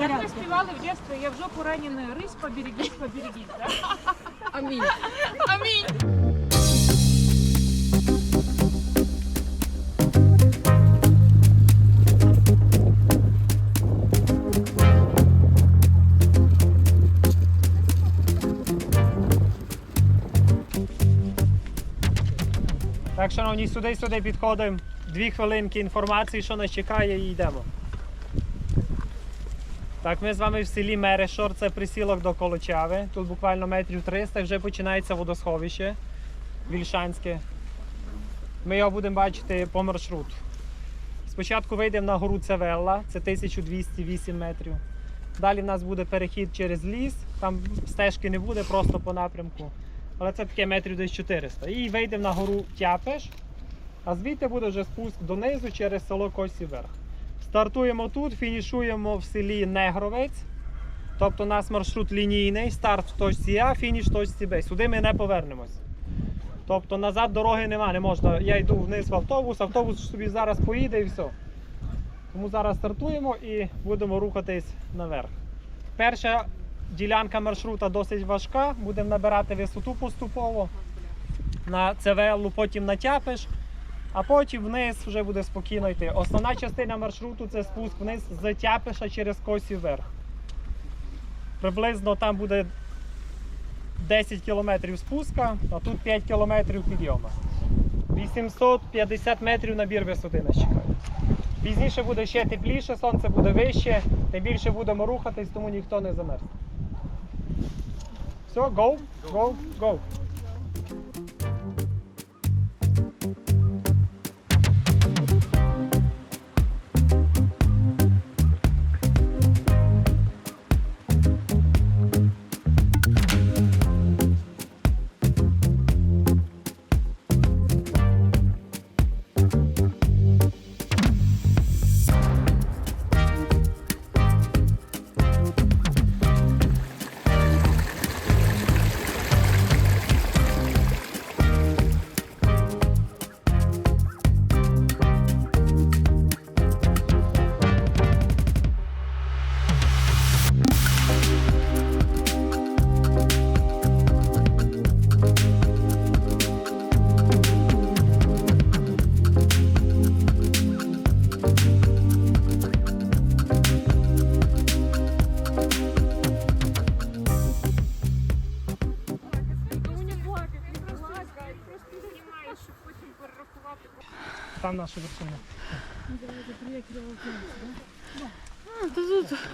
Як ми співали в дитинстві, я в жопу ранений рись, поберегись, поберегись, да? Амінь. Амінь. Так, шановні, сюди сюди підходимо. Дві хвилинки інформації, що нас чекає, і йдемо. Так, ми з вами в селі Мерешор, це присілок до Колочави. Тут буквально метрів 300 вже починається водосховище Вільшанське. Ми його будемо бачити по маршруту. Спочатку вийдемо на гору Цевелла, це 1208 метрів. Далі в нас буде перехід через ліс, там стежки не буде, просто по напрямку. Але це таке метрів десь 400. І вийдемо на гору Тяпеш, а звідти буде вже спуск донизу через село Косі Верх. Стартуємо тут, фінішуємо в селі Негровець. Тобто у нас маршрут лінійний, старт в точці А, фініш в точці Б. Сюди ми не повернемось. Тобто назад дороги нема, не можна. Я йду вниз в автобус, автобус собі зараз поїде і все. Тому зараз стартуємо і будемо рухатись наверх. Перша ділянка маршрута досить важка, будемо набирати висоту поступово. На ЦВЛ, потім на Тяпеш, а потім вниз вже буде спокійно йти. Основна частина маршруту це спуск вниз з Тяпеша через Косів вверх. Приблизно там буде 10 кілометрів спуска, а тут 5 кілометрів підйому. 850 метрів набір висоти нас чекає. Пізніше буде ще тепліше, сонце буде вище, тим більше будемо рухатись, тому ніхто не замерзне. Все, go, go, go.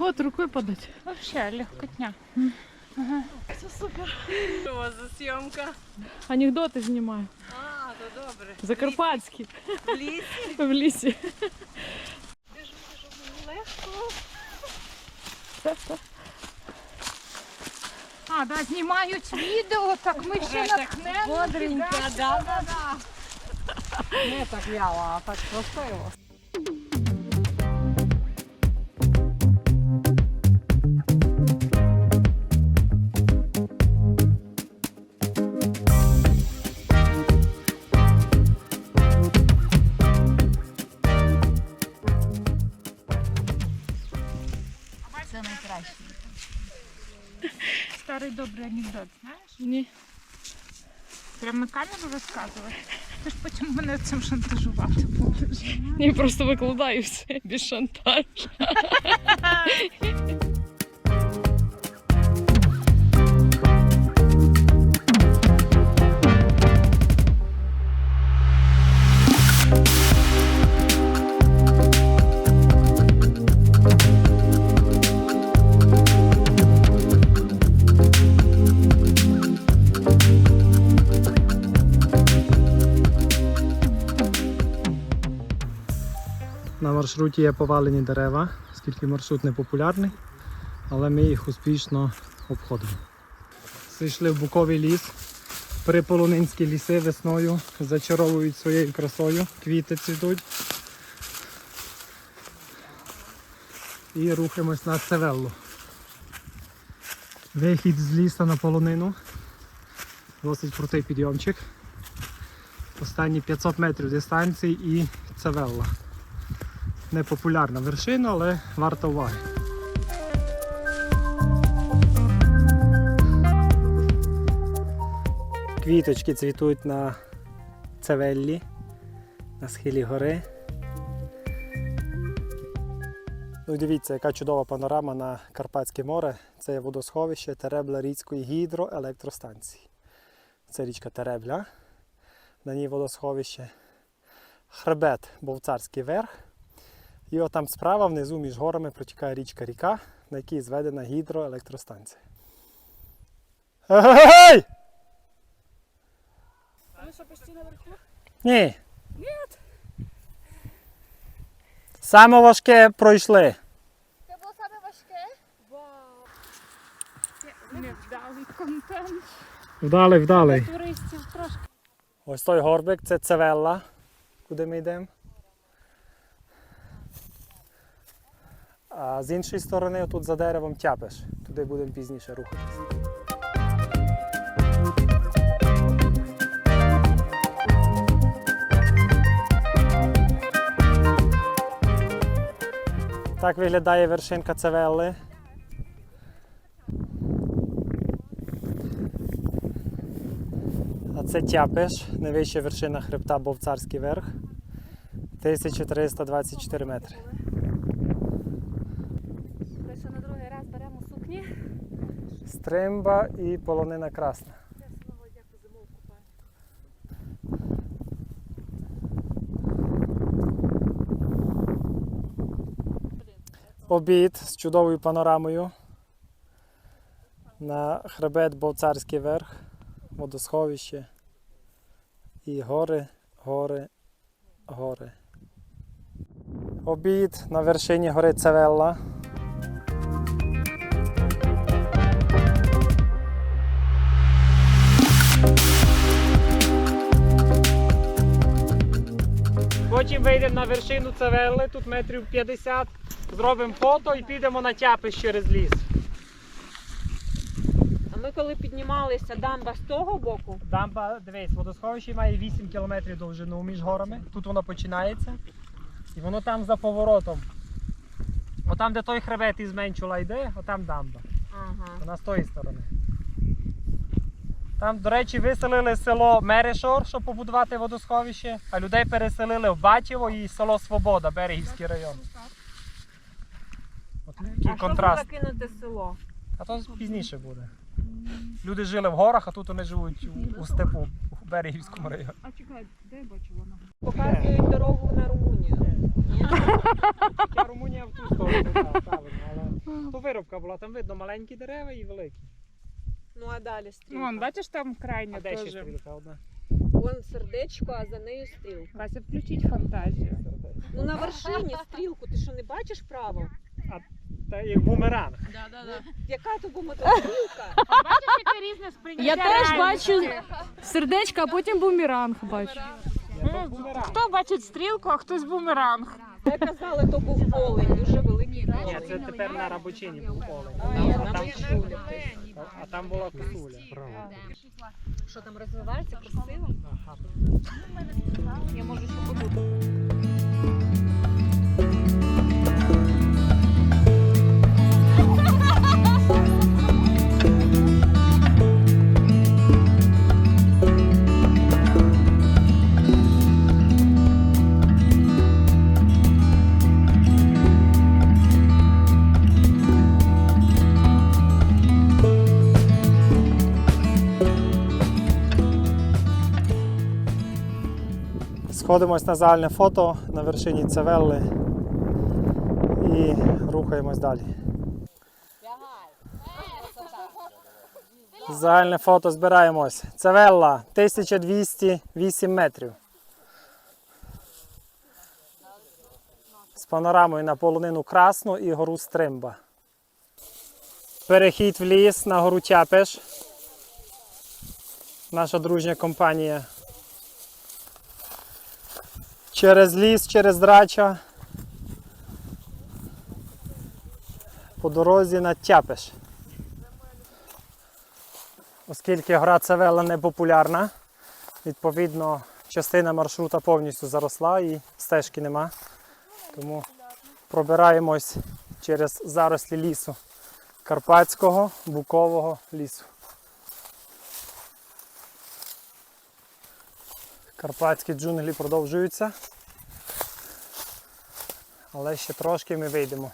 тут от рукою подати. Вообще, легкотня. Що у вас за зйомка? Анекдоти знімаю. А, то добре. Закарпатські. В лісі. В лісі. Біжу, біжу, мені легко. А, да, знімають відео, так ми ще натхнемо. Бодренько, да, да, да. Не так вяло, а так красиво. Старий анекдот, знаєш? Ні. Прям на камеру розказувати. Ти ж потім мене цим шантажувати будеш. Я просто викладаю все без шантажу. маршруті є повалені дерева, оскільки маршрут не популярний, але ми їх успішно обходимо. Зайшли в буковий ліс. Приполонинські ліси весною зачаровують своєю красою, квіти цвітуть. І рухаємось на Цевеллу. Вихід з лісу на полонину. Досить крутий підйомчик. Останні 500 метрів дистанції і Цавелла. Непопулярна вершина, але варта уваги. Квіточки цвітуть на Цавеллі, на схилі гори. Ну, дивіться, яка чудова панорама на Карпатське море. Це водосховище Теребля Ріцької гідроелектростанції. Це річка Теребля. На ній водосховище. Хребет Бовцарський верх. І отам справа внизу між горами протікає річка Ріка, на якій зведена гідроелектростанція. Ей! Ви що, почти наверху? Ні. Саме важке пройшли. Це було саме важке. Невдалий контент. Вдалий, вдалий. Туристів трошки. Ось той горбик це Цевелла, куди ми йдемо. А з іншої сторони, тут за деревом тяпиш. Туди будемо пізніше рухатися. Так виглядає вершинка Цевелли. А це Тяпиш, найвища вершина хребта Бовцарський верх. 1324 метри. Ми ще на другий раз беремо сукні. Стримба і полонина красна. Обід з чудовою панорамою на хребет Бовцарський верх, водосховище і гори, гори, гори. Обід на вершині гори Цевелла. Потім вийдемо на вершину Цавелли, тут метрів 50, зробимо фото і підемо на тяпи через ліс. А ми коли піднімалися, дамба з того боку, Дамба, дивись, водосховище має 8 км довжину між горами. Тут воно починається. І воно там за поворотом. Отам, де той хребет із Менчула йде, отам дамба. ага. Вона з тої сторони. Там, до речі, виселили село Мерешор, щоб побудувати водосховище, а людей переселили в Батєво і село Свобода, Берегівський район. От такий а що контраст. це закинуте село? А то пізніше буде. Люди жили в горах, а тут вони живуть у, у степу, у Берегівському районі. А чекай, де я бачу воно? Показують дорогу на Румунію. Румунія в ту сторону, правильно, але то виробка була, там видно маленькі дерева і великі. Ну а далі стрілка. Вон, бачиш, там крайня А де ще теж. стрілка одна? Вон сердечко, а за нею стрілка. Вася, включіть фантазію. Ну на вершині стрілку, ти що не бачиш право? Та як бумеранг. Яка то була стрілка? Бачиш, яке різне сприйняття Я теж реальності? бачу сердечко, а потім бумеранг бачу. То бумеранг. Хто бачить стрілку, а хтось бумеранг. Ви казали, то був олень, дуже великий Ні, це тепер на рабочині поле. А там, а там була косуля. Що там розвивається красиво? Ага. Я можу ще подумати. Сходимось на загальне фото на вершині Цевелли і рухаємось далі. Загальне фото збираємось. Цевелла 1208 метрів. З панорамою на полонину Красну і гору Стримба. Перехід в ліс на гору Тяпеш. Наша дружня компанія через ліс, через драча. По дорозі на Тяпеш. Оскільки гра Цевела не популярна, відповідно частина маршрута повністю заросла і стежки нема. Тому пробираємось через зарослі лісу. Карпатського букового лісу. Карпатські джунглі продовжуються. Але ще трошки ми вийдемо.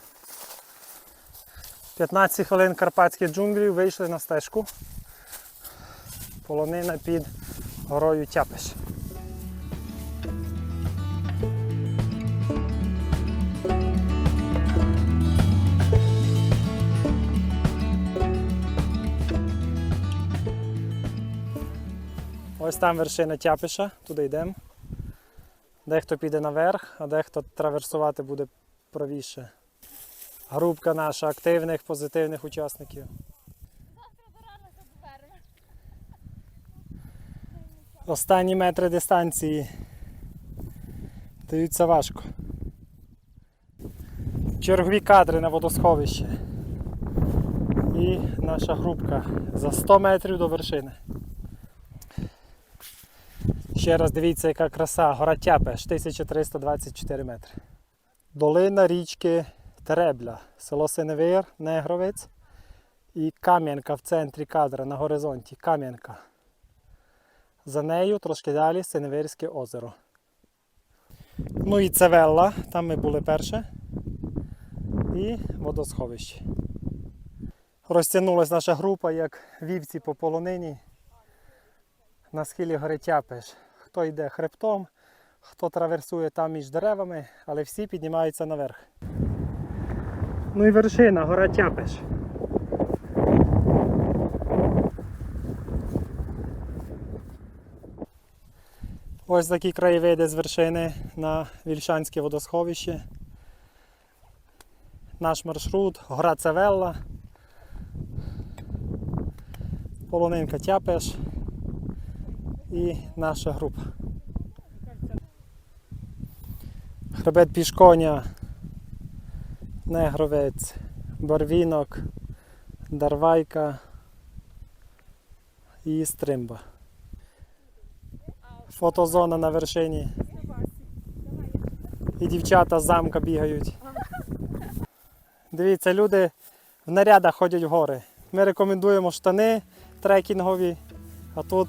15 хвилин карпатських джунглів вийшли на стежку. Полонина під горою Тяпиш. Ось там вершина Тяпиша, туди йдемо. Дехто піде наверх, а дехто траверсувати буде правіше. Групка наша активних, позитивних учасників. Останні метри дистанції даються важко. Чергові кадри на водосховище. І наша групка за 100 метрів до вершини. Ще раз дивіться, яка краса. Гора Тяпеш, 1324 метри. Долина річки Теребля, село Синевир, Негровець і Кам'янка в центрі кадра на горизонті. Кам'янка. За нею трошки далі Синевирське озеро. Ну і Цевелла, там ми були перше. І водосховище. Розтягнулася наша група як вівці по полонині на схилі гори Тяпеш. Хто йде хребтом, хто траверсує там між деревами, але всі піднімаються наверх. Ну і вершина, гора Тяпеш. Ось такі краєвиди з вершини на Вільшанське водосховище. Наш маршрут, гора Цевелла, полонинка Тяпеш і наша група. Хребет Пішконя, Негровець, Барвінок, Дарвайка і Стримба. Фотозона на вершині. І дівчата з замка бігають. Дивіться, люди в нарядах ходять в гори. Ми рекомендуємо штани трекінгові, а тут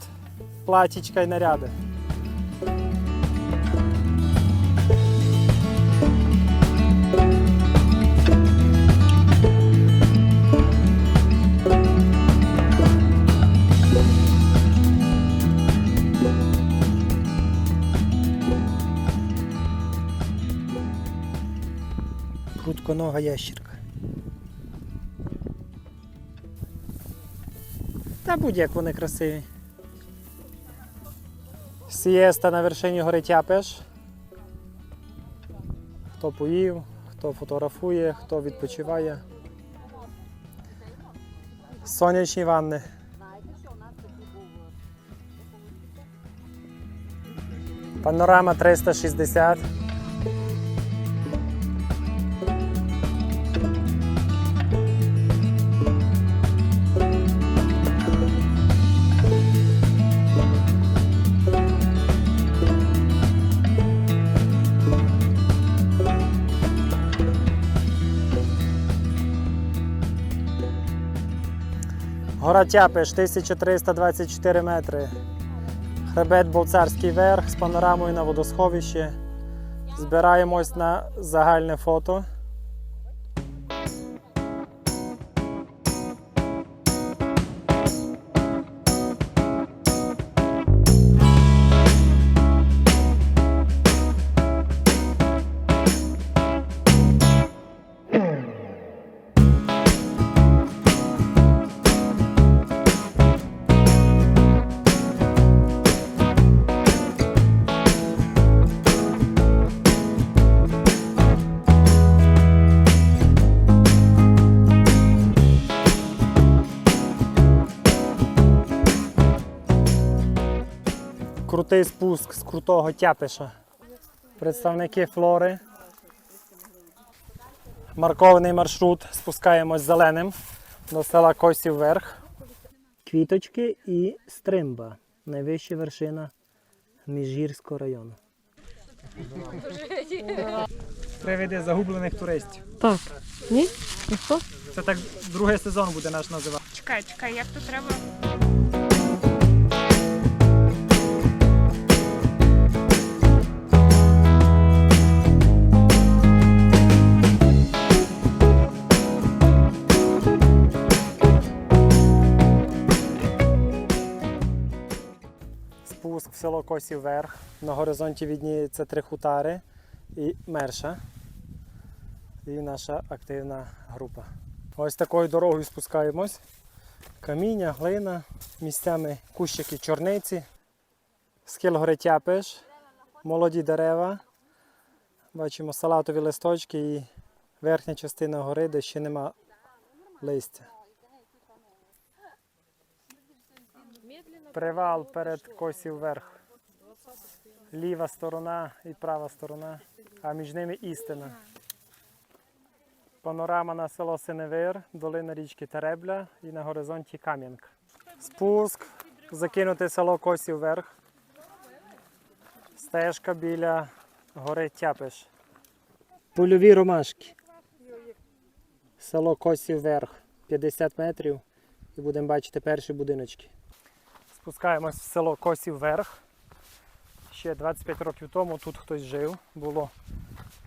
платічка і наряди. Крутконога ящірка. Та будь-як вони красиві. Сієста на вершині гори Тяпеш. Хто поїв, хто фотографує, хто відпочиває. Сонячні ванни. Панорама 360. Гора Тяпиш 1324 метри. Хребет Болцарський верх з панорамою на водосховище. Збираємось на загальне фото. Крутий спуск з крутого тяпиша. Представники флори. Маркований маршрут. Спускаємось зеленим до села Косів Верх. Квіточки і стримба. Найвища вершина Міжгірського району. Приведи загублених туристів. Так. Ні? Ніхто? Це так другий сезон буде наш називати. Чекай, чекай, як тут треба. Спуск в село Косів Верх. На горизонті відніється три хутари і мерша. І наша активна група. Ось такою дорогою спускаємось. Каміння, глина, місцями кущики чорниці, схил гори Тяпиш, молоді дерева. Бачимо салатові листочки і верхня частина гори, де ще нема листя. Привал перед косів верх. Ліва сторона і права сторона, а між ними істина. Панорама на село Синевир, долина річки Теребля і на горизонті Кам'янка. Спуск, закинути село Косів верх. Стежка біля гори Тяпиш. Польові ромашки. Село Косів верх. 50 метрів і будемо бачити перші будиночки. Спускаємось в село Косів Верх. Ще 25 років тому тут хтось жив. Було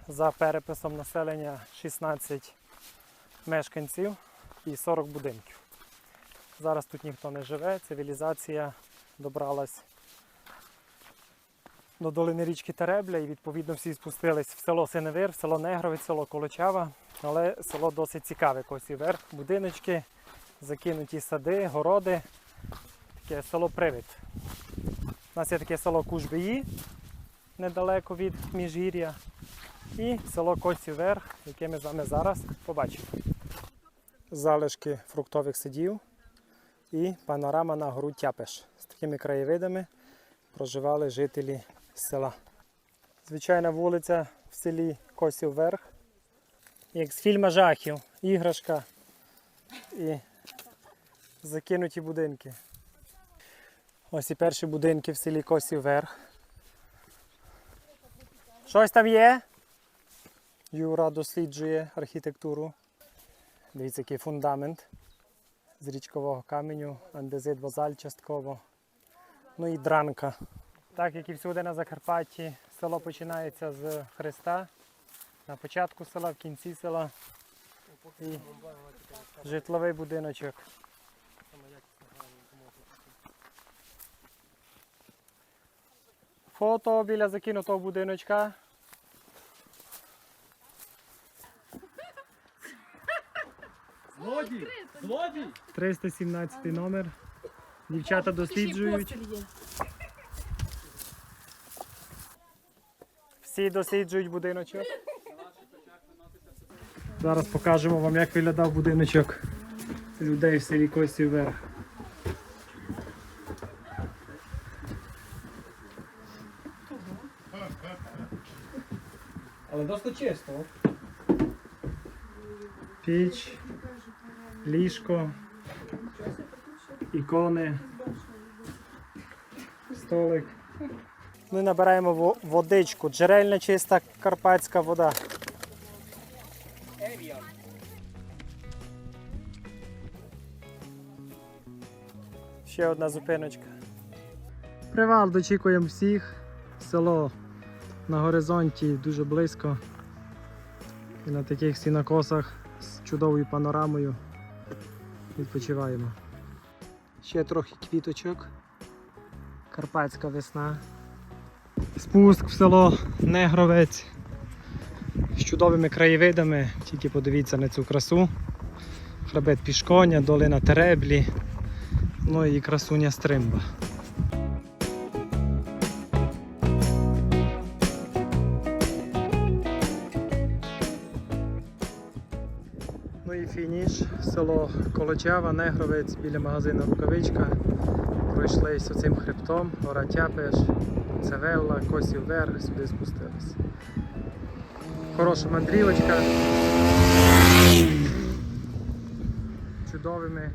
за переписом населення 16 мешканців і 40 будинків. Зараз тут ніхто не живе, цивілізація добралась до долини річки Теребля і відповідно всі спустились в село Синевир, в село Негровець, село Колочава. Але село досить цікаве, Косів Верх. Будиночки, закинуті сади, городи таке село Привід. У нас є таке село Кужбиї, недалеко від Міжгір'я. І село Косів Верх, яке ми з вами зараз побачимо. Залишки фруктових садів і панорама на гору Тяпеш. З такими краєвидами проживали жителі села. Звичайна вулиця в селі Косів Верх. Як з фільма жахів, іграшка і закинуті будинки. Ось і перші будинки в селі Косів Верх. Щось там є? Юра досліджує архітектуру. Дивіться, який фундамент з річкового каменю, андезит базаль частково. Ну і дранка. Так як і всюди на Закарпатті, село починається з Христа. На початку села, в кінці села. І житловий будиночок. Фото біля закинутого будиночка. Злодій! Злодій! 317 номер. Дівчата досліджують. Всі досліджують будиночок. Зараз покажемо вам, як виглядав будиночок людей в селі Косів Верх. Чисто. Піч, ліжко, ікони, столик. Ми набираємо водичку, джерельна чиста карпатська вода. Ще одна зупиночка. Привал, дочікуємо всіх. Село на горизонті дуже близько. І на таких сінокосах з чудовою панорамою відпочиваємо. Ще трохи квіточок. Карпатська весна. Спуск в село Негровець з чудовими краєвидами. Тільки подивіться на цю красу. Хребет Пішконя, долина Тереблі, ну і красуня Стримба. Село Колочава, Негровець біля магазину Рукавичка. Пройшлися цим хребтом, гора Тяпеш, Цевелла, Косів Верх, сюди спустились. Хороша мандрівочка. Чудовими.